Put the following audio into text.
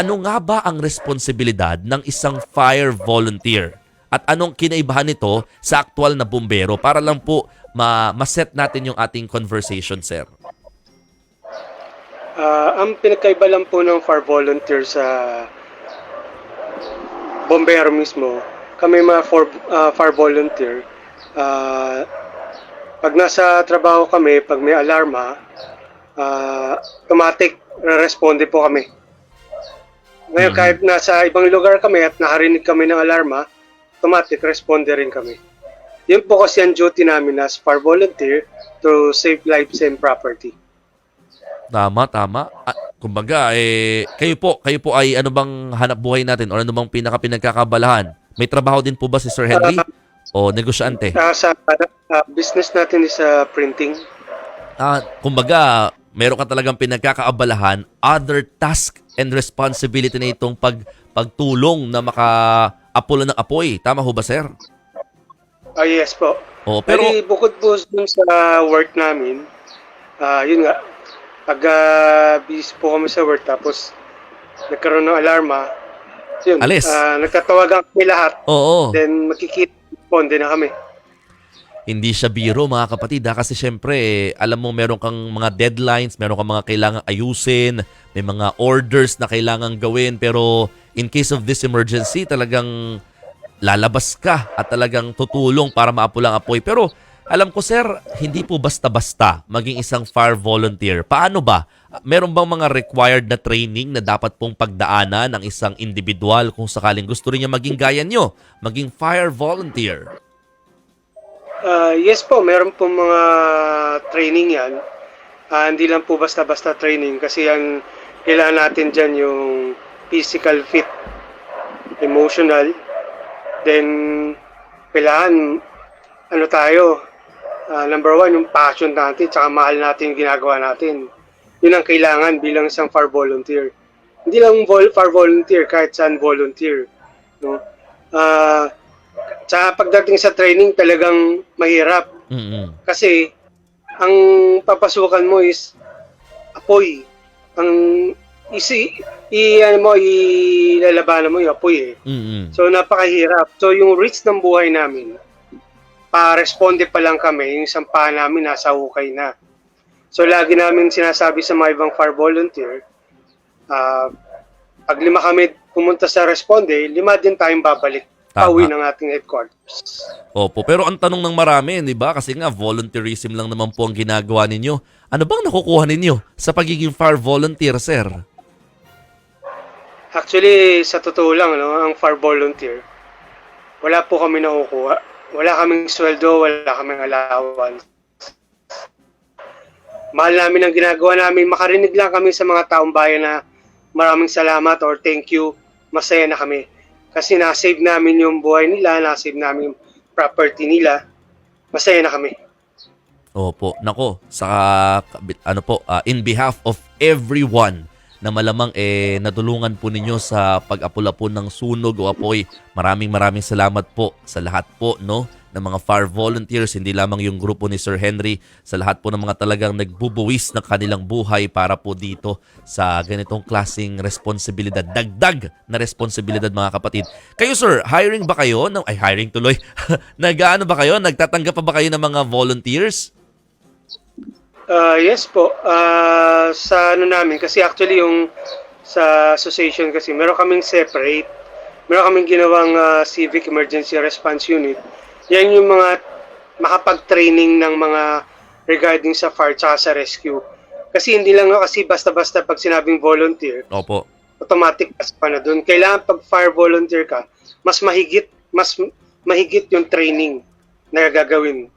ano nga ba ang responsibilidad ng isang fire volunteer? At anong kinaibahan nito sa aktual na bumbero para lang po ma- maset natin yung ating conversation, sir? Ah, ang pinagkaiba lang po ng fire volunteer sa bombero mismo, kami mga for, ah, fire volunteer, ah, pag nasa trabaho kami, pag may alarma, ah, automatic responde po kami. Ngayon, Mhm. kahit nasa ibang lugar kami at nakarinig kami ng alarma, automatic responde rin kami. Yun po kasi ang duty namin as fire volunteer to save lives and property. Tama, tama. Ah, kumbaga, eh, kayo po, kayo po ay ano bang hanap buhay natin o ano bang pinaka pinagkakabalahan? May trabaho din po ba si Sir Henry? O negosyante? Ah, sa ah, business natin is ah, printing. Ah, kumbaga, meron ka talagang pinagkakaabalahan, other task and responsibility na itong pag, pagtulong na maka-apula ng apoy. Tama ho ba, sir? Ah, yes po. Oo, pero... Pero bukod po dun sa work namin, ah, yun nga, pag ah, busy po kami sa work tapos nagkaroon ng alarma, yun, Alis. ah, nagtatawagan kami lahat, Oo. then makikita responde na kami. Hindi siya biro mga kapatid ha? kasi syempre eh, alam mo meron kang mga deadlines, meron kang mga kailangang ayusin, may mga orders na kailangang gawin pero in case of this emergency talagang lalabas ka at talagang tutulong para maapulang apoy. Pero alam ko sir, hindi po basta-basta maging isang fire volunteer. Paano ba? Meron bang mga required na training na dapat pong pagdaanan ng isang individual kung sakaling gusto rin niya maging gaya nyo, maging fire volunteer? Ah, yes po, meron po mga training yan. Ah, hindi lang po basta-basta training kasi ang kailangan natin dyan yung physical fit, emotional, then kailangan ano tayo, ah, number one, yung passion natin, tsaka mahal natin yung ginagawa natin. Yun ang kailangan bilang isang fire volunteer. Hindi lang vol- fire volunteer, kahit saan volunteer. No? Ah, sa pagdating sa training talagang mahirap Mm-mm. kasi ang papasukan mo is apoy. Ang isi i ano mo ilalabanan mo yung apoy eh. Mm-mm. So napakahirap. So yung risk ng buhay namin pa-responde pa lang kami, yung sampahan namin nasa hukay na. So lagi namin sinasabi sa mga ibang fire volunteer, ah pag lima kami pumunta sa responde, lima din tayong babalik. Tama. Pauwi ng ating headquarters. Opo, pero ang tanong ng marami, di ba? Kasi nga, volunteerism lang naman po ang ginagawa ninyo. Ano bang nakukuha ninyo sa pagiging fire volunteer, sir? Actually, sa totoo lang, no, ang fire volunteer, wala po kami nakukuha. Wala kaming sweldo, wala kaming allowance. Mahal namin ang ginagawa namin. Makarinig lang kami sa mga taong bayan na maraming salamat or thank you. Masaya na kami. Kasi na-save namin yung buhay nila, na-save namin yung property nila. Masaya na kami. Opo, nako, sa ano po, ah, in behalf of everyone na malamang eh natulungan po ninyo sa pag-apula po ng sunog o apoy. Maraming maraming salamat po sa lahat po no ng mga fire volunteers, hindi lamang yung grupo ni Sir Henry, sa lahat po ng mga talagang nagbubuwis ng kanilang buhay para po dito sa ganitong klasing responsibilidad. Dagdag na responsibilidad mga kapatid. Kayo sir, hiring ba kayo? ng ay, hiring tuloy. Nag-ano ba kayo? Nagtatanggap pa ba kayo ng mga volunteers? Uh, yes po. Ah, sa ano namin, kasi actually yung sa association kasi, meron kaming separate. Meron kaming ginawang ah, Civic Emergency Response Unit. Yan yung mga makapag-training ng mga regarding sa fire tsaka sa rescue. Kasi hindi lang kasi basta-basta pag sinabing volunteer, Opo. automatic pas pa na doon. Kailangan pag fire volunteer ka, mas mahigit, mas mahigit yung training na gagawin